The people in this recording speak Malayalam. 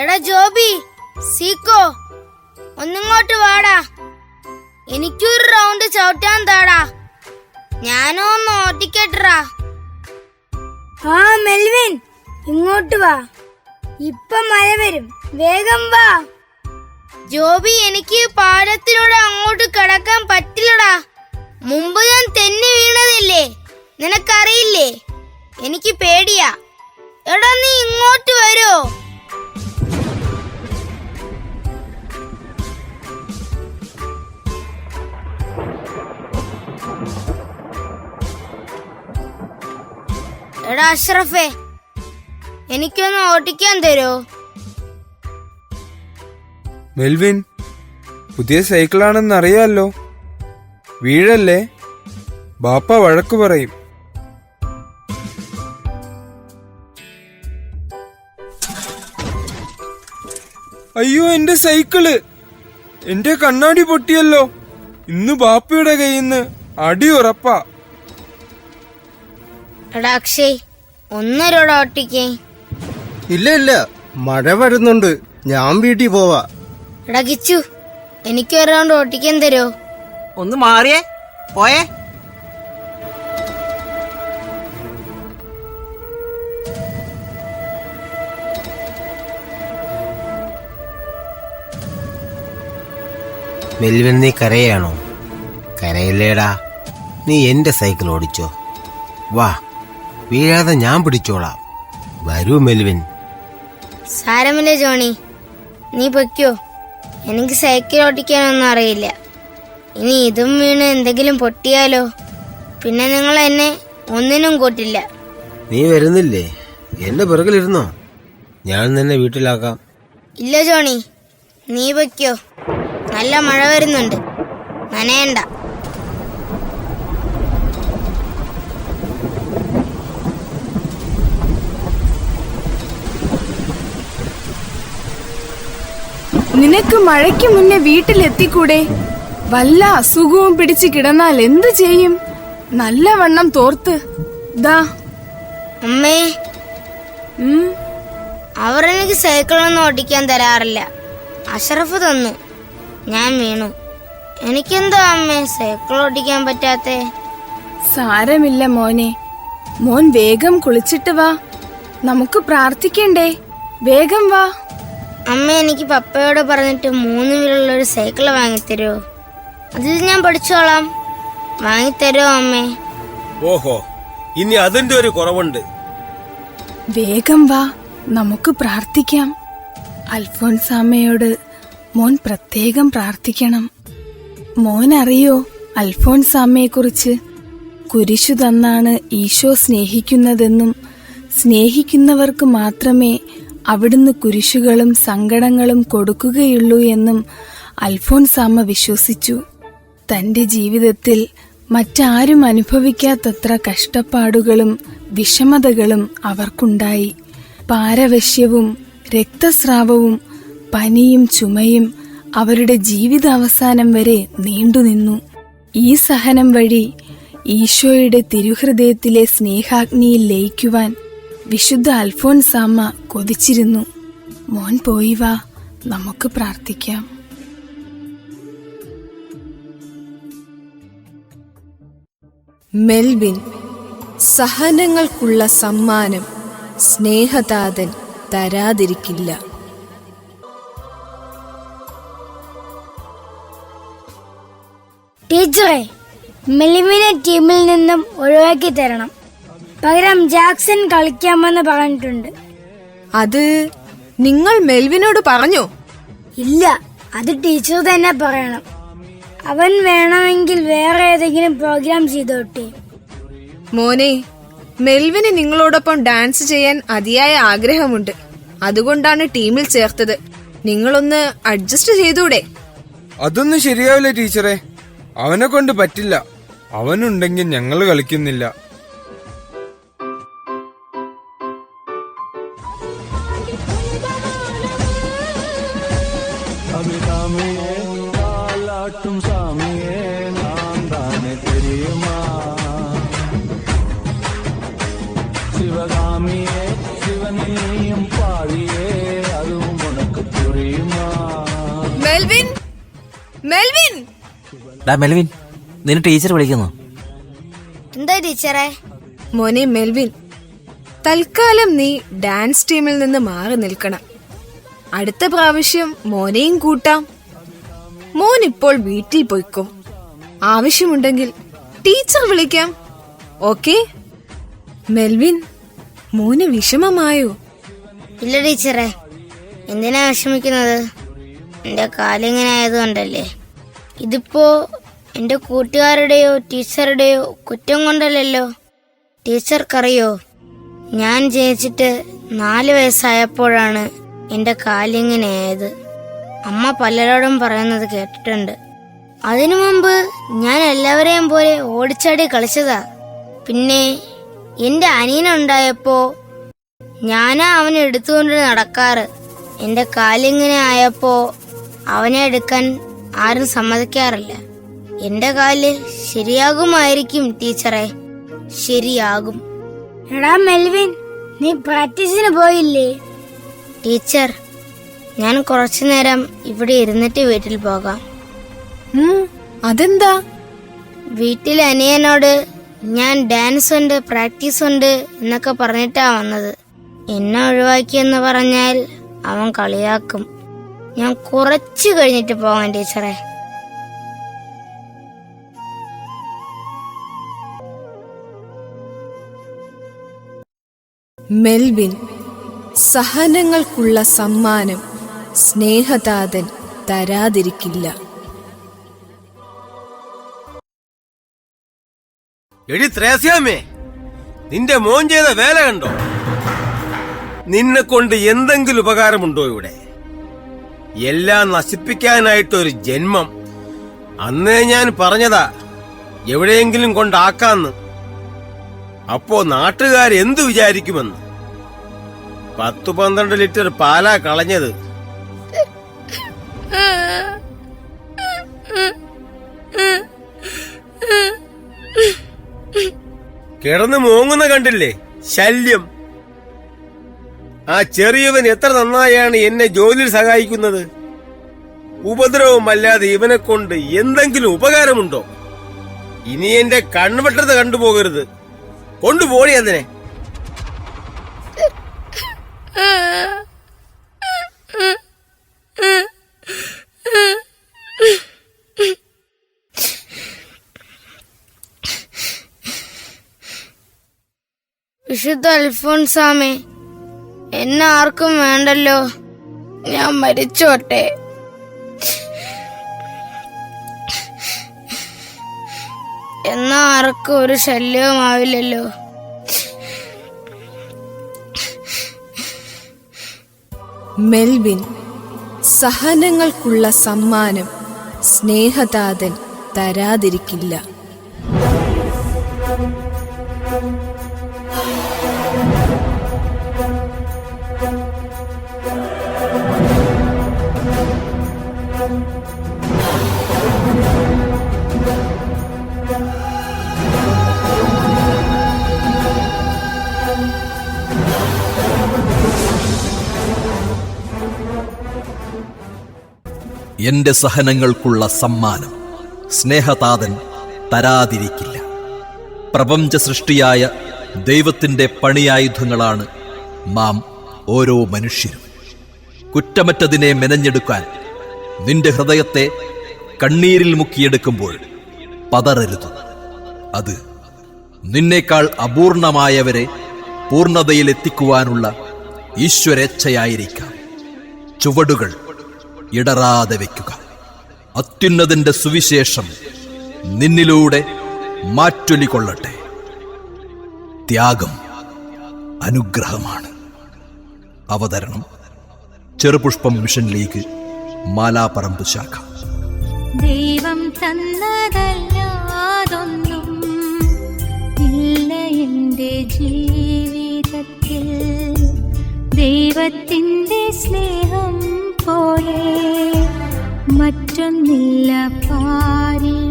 എടാ ജോബി സീക്കോ ഒന്നിങ്ങോട്ട് വാടാ. എനിക്കൊരു റൗണ്ട് ചവിട്ടാൻ താടാ. ഞാനോ ഒന്ന് ഓട്ടിക്കട്ടറാ ആ മെൽവിൻ ഇങ്ങോട്ട് വാ. ഇപ്പൊ മഴ വരും. വേഗം വാ. ജോബി എനിക്ക് പാലത്തിലൂടെ അങ്ങോട്ട് കിടക്കാൻ പറ്റില്ലടാ. മുമ്പ് ഞാൻ തെന്നി വീണതില്ലേ? നിനക്കറിയില്ലേ? എനിക്ക് പേടിയാ. എടാ നീ ഇങ്ങോട്ട് വരോ എടാ അഷ്റഫേ എനിക്കൊന്ന് ഓട്ടിക്കാൻ തരോ? മെൽവിൻ പുതിയ സൈക്കിളാണെന്ന് അറിയാലോ? വീഴല്ലേ? ബാപ്പ വഴക്കു പറയും. അയ്യോ എന്റെ സൈക്കിൾ. എന്റെ കണ്ണാടി പൊട്ടിയല്ലോ. ഇന്ന് ബാപ്പയുടെ കയ്യിൽ അടി ഉറപ്പാ. എടാ അക്ഷയ് ഒന്നരോടെ ഓട്ടിക്കേ. ഇല്ല ഇല്ല. മഴ വരുന്നുണ്ട്. ഞാൻ വീട്ടിൽ പോവാ. എടാ കിച്ചു എനിക്ക് ഒരാണ്ട് ഓട്ടിക്കാൻ തരോ? ഒന്ന് മാറിയേ പോയേ. മെൽവിൻ നീ കരയാണോ? കരയില്ലേടാ. നീ എന്റെ സൈക്കിൾ ഓടിച്ചോ. വാ. വീഴാതെ ഞാൻ പിടിച്ചോളാം. വരൂ മെൽവിൻ. സാരമില്ല ജോണി. നീ പൊയ്ക്കോ. എനിക്ക് സൈക്കിൾ ഓട്ടിക്കാനൊന്നും അറിയില്ല. ഇനി ഇതും വീണ് എന്തെങ്കിലും പൊട്ടിയാലോ? പിന്നെ നിങ്ങൾ എന്നെ ഒന്നിനും കൂട്ടില്ല. നീ വരുന്നില്ലേ? എന്റെ പിറകിലിരുന്നോ? ഞാൻ നിന്നെ വീട്ടിലാക്കാം. ഇല്ല ജോണി. നീ പൊയ്ക്കോ. നല്ല മഴ വരുന്നുണ്ട്. നനയണ്ട. നിനക്ക് മഴയ്ക്ക് മുന്നേ വീട്ടിലെത്തിക്കൂടെ? വല്ല അസുഖവും പിടിച്ച് കിടന്നാൽ എന്തു ചെയ്യും? നല്ലവണ്ണം തോർത്ത്. ദാ. അമ്മേ. അവർ എനിക്ക് സൈക്കിളൊന്നും ഓടിക്കാൻ തരാറില്ല. അഷറഫ് തന്നു. ഞാൻ വീണു. എനിക്കെന്താ അമ്മേ സൈക്കിൾ ഓടിക്കാൻ പറ്റാത്തേ? സാരമില്ല മോനെ. മോൻ വേഗം കുളിച്ചിട്ട് വാ. നമുക്ക് പ്രാർത്ഥിക്കണ്ടേ? വേഗം വാ. അമ്മ എനിക്ക് പപ്പയോട് പറഞ്ഞിട്ട് മൂന്ന് വീലുള്ള ഒരു സൈക്കിൾ വാങ്ങിത്തരുമോ അതിൽ ഞാൻ പഠിച്ചോളാം. വാങ്ങിത്തരുമോ അമ്മേ? ഓഹോ ഇനി അതിന്റെ ഒരു കുറവുണ്ട്. വേഗം വാ നമുക്ക് പ്രാർത്ഥിക്കാം. അൽഫോൻസാമ്മയോട് മോൻ പ്രത്യേകം പ്രാർത്ഥിക്കണം. മോൻ അറിയോ അൽഫോൻസാമ്മയെക്കുറിച്ച് കുരിശു തന്നാണ് ഈശോ സ്നേഹിക്കുന്നതെന്നും സ്നേഹിക്കുന്നവർക്ക് മാത്രമേ അവിടുന്ന് കുരിശുകളും സങ്കടങ്ങളും കൊടുക്കുകയുള്ളൂ എന്നും അൽഫോൻസാമ്മ വിശ്വസിച്ചു. തന്റെ ജീവിതത്തിൽ മറ്റാരും അനുഭവിക്കാത്തത്ര കഷ്ടപ്പാടുകളും വിഷമതകളും അവർക്കുണ്ടായി. പാരവശ്യവും രക്തസ്രാവവും പനിയും ചുമയും അവരുടെ ജീവിതാവസാനം വരെ നീണ്ടുനിന്നു ഈ സഹനം വഴി ഈശോയുടെ തിരുഹൃദയത്തിലെ സ്നേഹാഗ്നിയിൽ ലയിക്കുവാൻ വിശുദ്ധ അൽഫോൻസാമ്മ കൊതിച്ചിരുന്നു. മോൻ പോയി വാ നമുക്ക് പ്രാർത്ഥിക്കാം. മെൽവിൻ സഹനങ്ങൾക്കുള്ള സമ്മാനം സ്നേഹതാതൻ തരാതിരിക്കില്ല. ടീച്ചറെ മെലിമിനെ ടീമിൽ നിന്നും ഒഴിവാക്കി തരണം. പകരം ജാക്സൺ കളിക്കാമെന്ന് പറഞ്ഞിട്ടുണ്ട്. അത് നിങ്ങൾ മെൽവിനോട് പറഞ്ഞു? ഇല്ല അത് ടീച്ചർ തന്നെ പറയണം. അവൻ വേണമെങ്കിൽ വേറെ ഏതെങ്കിലും പ്രോഗ്രാം ചെയ്തോട്ടെ. മോനെ മെൽവിന് നിങ്ങളോടൊപ്പം ഡാൻസ് ചെയ്യാൻ അതിയായ ആഗ്രഹമുണ്ട്. അതുകൊണ്ടാണ് ടീമിൽ ചേർത്തത്. നിങ്ങളൊന്ന് അഡ്ജസ്റ്റ് ചെയ്തൂടെ? അതൊന്നും ശരിയാവില്ല ടീച്ചറെ. അവനെ കൊണ്ട് പറ്റില്ല. അവനുണ്ടെങ്കിൽ ഞങ്ങൾ കളിക്കുന്നില്ല. சிவகாமியே சிவனையும் பாழியே അതും உனக்கு புரியுமா മെൽവിൻ മെൽവിൻ. ഡാ മെൽവിൻ നിന്നെ ടീച്ചർ വിളിക്കുന്നു. എന്താ ടീച്ചറേ? മോനെ മെൽവിൻ തൽക്കാലം നീ ഡാൻസ് ടീമിൽ നിന്ന് മാറി നിൽക്കണം. അടുത്ത പ്രാവശ്യം മോനെയും കൂട്ടാം. മോൻ ഇപ്പോൾ വീട്ടിൽ പോയിക്കോ. ആവശ്യമുണ്ടെങ്കിൽ ടീച്ചർ വിളിക്കാം. ഓക്കെ? മെൽവിൻ മോന് വിഷമമായോ? ഇല്ല ടീച്ചറെ. എന്തിനാ വിഷമിക്കുന്നത്? എന്റെ കാലിങ്ങനെ ആയതുകൊണ്ടല്ലേ ഇതിപ്പോ എന്റെ കൂട്ടുകാരുടെയോ ടീച്ചറുടെയോ കുറ്റം കൊണ്ടല്ലല്ലോ. ടീച്ചർക്കറിയോ? ഞാൻ ജനിച്ചിട്ട് നാല് വയസ്സായപ്പോഴാണ് എന്റെ കാലിങ്ങനെ ആയത്. അമ്മ പലരോടും പറയുന്നത് കേട്ടിട്ടുണ്ട്. അതിനു മുമ്പ് ഞാൻ എല്ലാവരെയും പോലെ ഓടിച്ചാടി കളിച്ചതാ. പിന്നെ എന്റെ അനിയനുണ്ടായപ്പോ ഞാനാ അവനെ എടുത്തുകൊണ്ട് നടക്കാറ്. എന്റെ കാലിങ്ങനെ ആയപ്പോ അവനെ എടുക്കാൻ ആരും സമ്മതിക്കാറില്ല. എന്റെ കാൽ ശരിയാകുമായിരിക്കും ടീച്ചറെ. ശരിയാകും. എടാ മെൽവിൻ നീ പ്രാക്ടീസിന് പോയില്ലേ? ടീച്ചർ ഞാൻ കുറച്ചു നേരം ഇവിടെ ഇരുന്നിട്ട് വീട്ടിൽ പോകാം. അതെന്താ? വീട്ടിൽ അനിയനോട് ഞാൻ ഡാൻസ് ഉണ്ട് പ്രാക്ടീസ് ഉണ്ട് എന്നൊക്കെ പറഞ്ഞിട്ടാ വന്നത്. എന്നെ ഒഴിവാക്കിയെന്ന് പറഞ്ഞാൽ അവൻ കളിയാക്കും. ഞാൻ കുറച്ച് കഴിഞ്ഞിട്ട് പോകാൻ ടീച്ചറെ. മെൽവിൻ സഹനങ്ങൾക്കുള്ള സമ്മാനം സ്നേഹതാതൻ തരാതിരിക്കില്ല. എടി ത്രേസ്യാമേ നിന്റെ മോൻ ചെയ്ത വേല കണ്ടോ? നിന്നെ കൊണ്ട് എന്തെങ്കിലും ഉപകാരമുണ്ടോ ഇവിടെ? എല്ലാം നശിപ്പിക്കാനായിട്ടൊരു ജന്മം. അന്നേ ഞാൻ പറഞ്ഞതാ എവിടെയെങ്കിലും കൊണ്ടാക്കാന്ന്. അപ്പോ നാട്ടുകാർ എന്തു വിചാരിക്കുമെന്ന്? പത്തു പന്ത്രണ്ട് ലിറ്റർ പാലാ കളഞ്ഞത് കിടന്ന് മോങ്ങുന്ന കണ്ടില്ലേ? ശല്യം. ആ ചെറിയവൻ എത്ര നന്നായാണ് എന്നെ ജോലിയിൽ സഹായിക്കുന്നത്? ഉപദ്രവമല്ലാതെ ഇവനെ കൊണ്ട് എന്തെങ്കിലും ഉപകാരമുണ്ടോ? ഇനി എന്റെ കൺവെട്ടത് കണ്ടുപോകരുത്. കൊണ്ടുപോടി അതിനെ. വിശുദ്ധ അൽഫോൻസാമേ എന്നെ ആർക്കും വേണ്ടല്ലോ. ഞാൻ മരിച്ചോട്ടെ. എന്നാ ആർക്കും ഒരു ശല്യവുമാവില്ലല്ലോ മെൽവിൻ സഹനങ്ങൾക്കുള്ള സമ്മാനം സ്നേഹതാതൻ തരാതിരിക്കില്ല. എന്റെ സഹനങ്ങൾക്കുള്ള സമ്മാനം. സ്നേഹതാതൻ തരാതിരിക്കില്ല. പ്രപഞ്ച സൃഷ്ടിയായ ദൈവത്തിന്റെ പണിയായുധങ്ങളാണ് മാം ഓരോ മനുഷ്യരും. കുറ്റമറ്റതിനെ മെനഞ്ഞെടുക്കാൻ നിന്റെ ഹൃദയത്തെ കണ്ണീരിൽ മുക്കിയെടുക്കുമ്പോൾ പതറരുത്. അത് നിന്നേക്കാൾ അപൂർണമായവരെ പൂർണതയിലെത്തിക്കുവാനുള്ള ഈശ്വരേച്ഛയായിരിക്കാം. ചുവടുകൾ ഇടറാതെ വയ്ക്കുക അത്യുന്നതിന്റെ സുവിശേഷം നിന്നിലൂടെ മാറ്റൊലി കൊള്ളട്ടെ ത്യാഗം അനുഗ്രഹമാണ്. അവതരണം ചെറുപുഷ്പം മിഷൻ ലീഗ് മാലാപ്പറമ്പ് ശാഖ. ദൈവം തന്നതല്ലാതൊന്നും എന്റെ ജീവിതത്തിൽ. ദൈവത്തിന്റെ സ്നേഹം പോലെ മറ്റൊന്നില്ല പാരിട